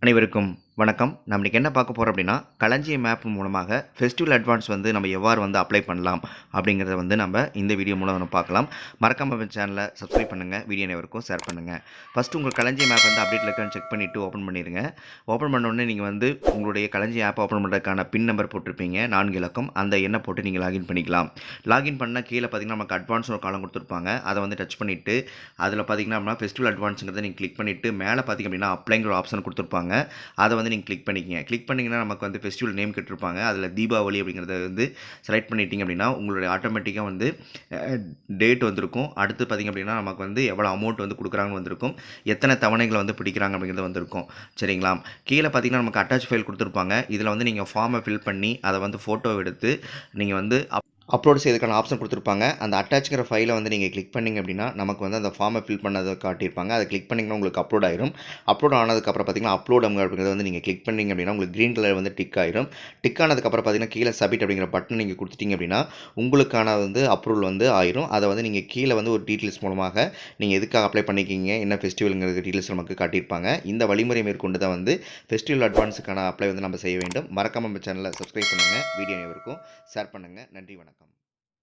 அனைவருக்கும் வணக்கம். நம்ம இன்றைக்கி என்ன பார்க்க போகிறோம் அப்படின்னா களஞ்சியம் மேப் மூலமாக ஃபெஸ்டிவல் அட்வான்ஸ் வந்து நம்ம எவ்வாறு வந்து அப்ளை பண்ணலாம் அப்படிங்கிறத வந்து நம்ம இந்த வீடியோ மூலம் நம்ம பார்க்கலாம். மறக்காம சேனலை சப்ஸ்கிரைப் பண்ணுங்கள் வீடியோ அனைவருக்கும் ஷேர் பண்ணுங்கள் ஃபஸ்ட்டு உங்கள் களஞ்சிய மேப் வந்து அப்டேட் இருக்கான்னு செக் பண்ணிவிட்டு ஓப்பன் பண்ணிடுங்க. ஓப்பன் பண்ண உடனே நீங்கள் வந்து உங்களுடைய களஞ்சியம் ஆப் ஓப்பன் பண்ணுறதுக்கான பின் நம்பர் போட்டிருப்பீங்க நான்கு இலக்கம். அந்த எண்ணை போட்டு நீங்கள் லாகின் பண்ணிக்கலாம். லாகின் பண்ணால் கீழே பார்த்தீங்கன்னா நமக்கு அட்வான்ஸ் ஒரு காலம் கொடுத்துருப்பாங்க. அதை வந்து டச் பண்ணிவிட்டு அதில் பார்த்தீங்கன்னா அப்படின்னா ஃபெஸ்டிவல் அட்வான்ஸுங்கிறத நீங்கள் கிளிக் பண்ணிவிட்டு மேலே பார்த்தீங்க அப்படின்னா அப்ளைங்கிற ஆப்ஷன் கொடுத்துருப்பாங்க. அதை வந்து நீங்கள் கிளிக் பண்ணிக்கங்க. கிளிக் பண்ணிங்கன்னா நமக்கு வந்து ஃபெஸ்டிவல் நேம் கேட்டிருப்பாங்க. அதில் தீபாவளி அப்படிங்கிறத வந்து செலக்ட் பண்ணிட்டீங்க அப்படின்னா உங்களுடைய ஆட்டோமேட்டிக்காக வந்து டேட் வந்திருக்கும். அடுத்து பார்த்தீங்க அப்படின்னா நமக்கு வந்து எவ்வளோ அமௌண்ட் வந்து கொடுக்குறாங்கன்னு வந்திருக்கும். எத்தனை தவணைகளை வந்து பிடிக்கிறாங்க அப்படிங்கிறது வந்திருக்கும். சரிங்களா? கீழே பார்த்தீங்கன்னா நமக்கு அட்டாச் ஃபைல் கொடுத்துருப்பாங்க. இதில் வந்து நீங்கள் ஃபார்மை ஃபில் பண்ணி அதை வந்து ஃபோட்டோ எடுத்து நீங்கள் வந்து அப் அப்லோட் செய்யறதுக்கான ஆப்ஷன் கொடுத்துருப்பாங்க. அந்த அட்டாச்சுங்கிற ஃபைலை வந்து நீங்கள் கிளிக் பண்ணிங்க அப்படின்னா நமக்கு வந்து அந்த ஃபார்மை ஃபில் பண்ணதை காட்டியிருப்பாங்க. அதை கிளிக் பண்ணிங்கன்னா உங்களுக்கு அப்லோட் ஆயிரும். அப்லோட் ஆனதுக்கப்புறம் பார்த்தீங்கன்னா அப்லோட் அப்படிங்கிறத வந்து நீங்கள் கிளிக் பண்ணிங்க அப்படின்னா உங்களுக்கு க்ரீன் கலர் வந்து டிக் ஆயிரும். டிக் ஆனதுக்கப்புறம் பார்த்தீங்கன்னா கீழே சப்மிட் அப்படிங்கிற பட்டன் நீங்கள் கொடுத்துட்டீங்க அப்படின்னா உங்களுக்கான வந்து அப்ரூவல் வந்து ஆயிரும். அதை வந்து நீங்கள் கீழே வந்து ஒரு டீட்டெயில்ஸ் மூலமாக நீங்கள் எதுக்காக அப்ளை பண்ணிக்கிங்க என்ன ஃபெஸ்டிவலுங்கிற டீட்டெயில்ஸ் நமக்கு காட்டியிருப்பாங்க. இந்த வழிமுறை மேற்கொண்டு தான் வந்து ஃபெஸ்டிவல் அட்வான்ஸுக்கான அப்ளை வந்து நம்ம செய்ய வேண்டும். மறக்காமல் நம்ம சேனலை சப்ஸ்கிரைப் பண்ணுங்கள் வீடியோ அனைவருக்கும் ஷேர் பண்ணுங்கள் நன்றி வணக்கம்.